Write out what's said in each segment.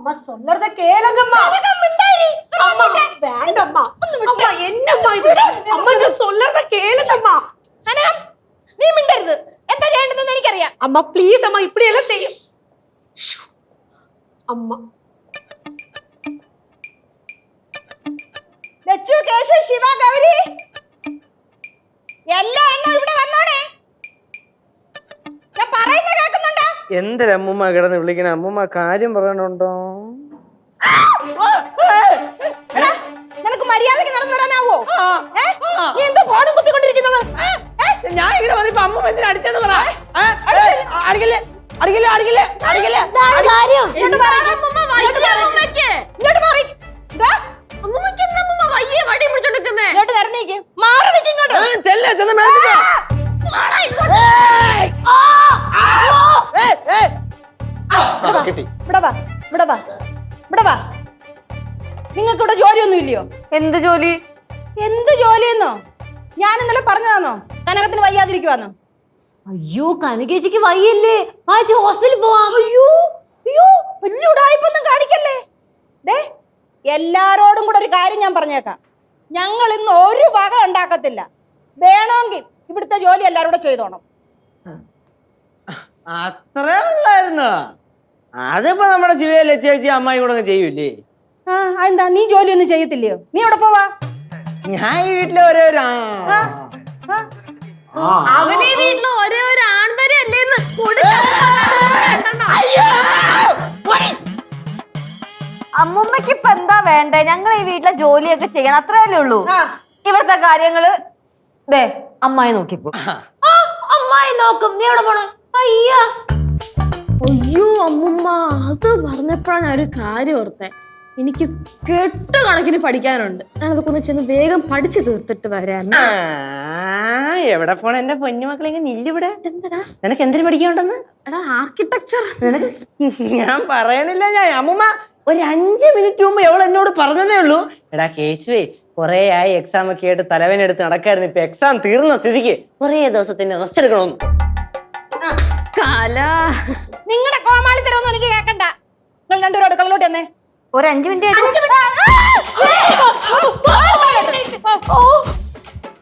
അമ്മ സൊല്ലറത കേളകമ്മ അമ്മ വേണ്ടമ്മ. അമ്മ എന്നമ്മ ഇത് അമ്മ സൊല്ലറത കേളകമ്മ നീ മിണ്ടരുത്. എന്താ ചെയ്യേണ്ടതെന്ന് എനിക്കറിയാം. അമ്മ പ്ലീസ് അമ്മ ഇപ്പടിയെല്ലാം ചെയ്യും. അമ്മ. ലച്ചു കേശ ശിവ ഗൗരി. കേൾക്കുന്നുണ്ടോ എന്തൊരമ്മൂമ്മ കിടന്ന് വിളിക്കണ? അമ്മൂമ്മ കാര്യം പറയണുണ്ടോ എടാ നിനക്ക് മര്യാദയ്ക്ക് നടന്നു വരാനാവോ? നീ എന്തോ ഫോണും കുത്തിക്കൊണ്ടിരിക്കുന്നത്? ഏ? ഞാൻ ഇങ്ങനെ വന്നിപ്പോ അമ്മ എന്തിനാ അടിച്ചെന്ന് പറ? അടിക്കല്ലേ? അടിക്കല്ലേ? അടിക്കല്ലേ? കിട്ടി. ഇവിടെ വാ ഇവിടെ വാ ഇവിടെ വാ. നിങ്ങൾക്ക് ഇവിടെ ജോലിയൊന്നും ഇല്ലയോ എന്ത് ജോലി? എന്ത് ജോലിയെന്നോ? ഞാൻ ഇന്നലെ പറഞ്ഞതാണോ കനകത്തിന് വയ്യാതിരിക്കുവാന്നോ? അയ്യോ കനകേച്ചിക്ക് വയ്യല്ലേ. ആച്ചി ഹോസ്പിറ്റലിൽ പോവാം. അയ്യോ അയ്യോ വലിയ ഉടായ്പൊന്നും കാണിക്കല്ലേ? ദേ എല്ലാരോടും കൂടെ ഒരു കാര്യം ഞാൻ പറഞ്ഞേക്കാം. ഞങ്ങൾ ഇന്ന് ഒരു വക ഉണ്ടാക്കത്തില്ല. വേണമെങ്കിൽ ഇവിടുത്തെ ജോലി എല്ലാവരും കൂടെ ചെയ്തോണം. അത്രേ ഉള്ളായിരുന്നു. അതിപ്പോ നമ്മുടെ ശിവയിലെ ചേച്ചി അമ്മായി കൂടെ ചെയ്യൂലേ ആ എന്താ നീ ജോലി ഒന്നും ചെയ്യത്തില്ലയോ? നീ എവിടെ പോവാ? ഞാൻ ഈ വീട്ടിലെ ആ, ആ. അവനെ വീട്ടിൽ ഒരേ ഒരു ആൺവരെ അല്ലേന്ന് അമ്മുമ്മക്ക് ഇപ്പൊ എന്താ വേണ്ടേ? ഞങ്ങൾ ഈ വീട്ടിലെ ജോലിയൊക്കെ ചെയ്യണം. അത്രയല്ലേ ഉള്ളൂ. ആ. ഇവിടുത്തെ കാര്യങ്ങൾ ദേ അമ്മായി നോക്കിക്കോ. ആ, അമ്മായി നോക്കും. നീ എവിടെ പോണ? അയ്യ. അയ്യോ അമ്മമ്മ അത് പറഞ്ഞപ്പോഴാണ് ഒരു കാര്യം ഓർത്തെ. എനിക്ക് കെട്ട് കണക്കിന് പഠിക്കാനുണ്ട്. ഞാനത് കൊണ്ട് ചെന്ന് വേഗം പഠിച്ചു തീർത്തിട്ട് വരാം എവിടെ പോണ എന്റെ പൊന്നുമക്കളെ ഇങ്ങനെ നില്ലിവിടെ. എന്താടാ? നിനക്ക് എന്തിനു പഠിക്കണ്ടെന്ന് എടാ ആർക്കിടെക്ചർ നിനക്ക്? ഞാൻ പറയണില്ല ഞാൻ അമ്മമ്മ ഒരു അഞ്ച് മിനിറ്റ് മുമ്പ് എവൾ എന്നോട് പറഞ്ഞതേ ഉള്ളൂ. എടാ കേശുവേ കൊറേ ആയി എക്സാം ഒക്കെ ആയിട്ട് തലവനെടുത്ത് നടക്കായിരുന്നു. ഇപ്പൊ എക്സാം തീർന്ന സ്ഥിതിക്ക് കുറേ ദിവസത്തിന് റെസ്റ്റ് എടുക്കണമെന്ന്. കല. നിങ്ങളുടെ കോമാളി കോമാളിത്തരൊന്നും എനിക്ക് കേക്കണ്ട. നിങ്ങൾ രണ്ടുപേരും അടുക്കളയിലോട്ട് തന്നെ ഒരു അഞ്ചു മിനിറ്റ്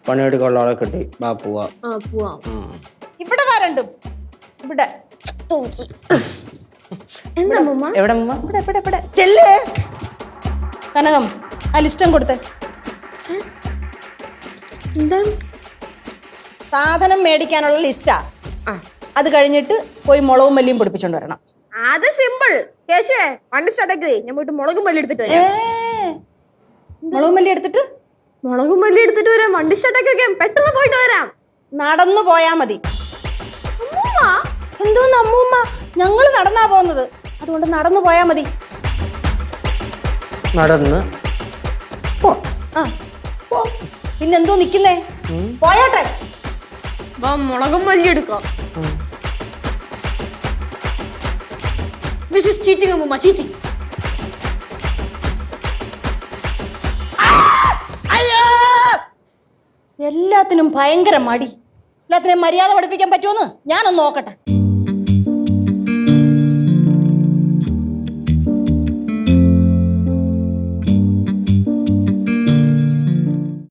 പണിയെടുക്കാനുള്ള ആളെ കിട്ടി. ബാ പോവാ. ആ പോവാം. ഇവിടെ വരണ്ടും ഇവിടെ. എന്താ അമ്മുമ്മ എവിടെ അമ്മൂമ്മ? ഇവിടെ ഇവിടെ ഇവിടെ. ചെല്ലേ. കനകം ആ ലിസ്റ്റം കൊടുത്തേ. എന്താണ്? സാധനം മേടിക്കാനുള്ള ലിസ്റ്റാ. അത് കഴിഞ്ഞിട്ട് പോയി മുളകും മല്ലിയും പൊടിപ്പിച്ചോണ്ട് വരണം. അത് സിമ്പിൾ കേശുവേ വണ്ടി സ്റ്റാർട്ടാക്കി ഞാൻ പോയിട്ട് മുളകും മല്ലി എടുത്തിട്ട് വരാം. മുളകും മല്ലി എടുത്തിട്ട്? മുളകും മല്ലി എടുത്തിട്ട് വരാം. വണ്ടി സ്റ്റാർട്ടാക്കി വെക്കാം. പെട്ടെന്ന് പോയിട്ട് വരാം. നടന്നു പോയാ മതി. എന്തോന്ന് അമ്മൂമ്മ? ഞങ്ങൾ നടന്നാ പോകുന്നത് അതുകൊണ്ട് നടന്നു പോയാ മതി. നടന്ന് ആ പിന്നെന്തോ നിക്കുന്നേ? പോയാട്ടെ. മുളകും മല്ലി എടുക്കാം. ദിസ് is ചീറ്റിംഗ് അമ്മുമ്മ ചീറ്റിംഗ് എല്ലാത്തിനും ഭയങ്കര മടി. എല്ലാത്തിനും മര്യാദ പഠിപ്പിക്കാൻ പറ്റുമെന്ന് ഞാനൊന്ന് നോക്കട്ടെ.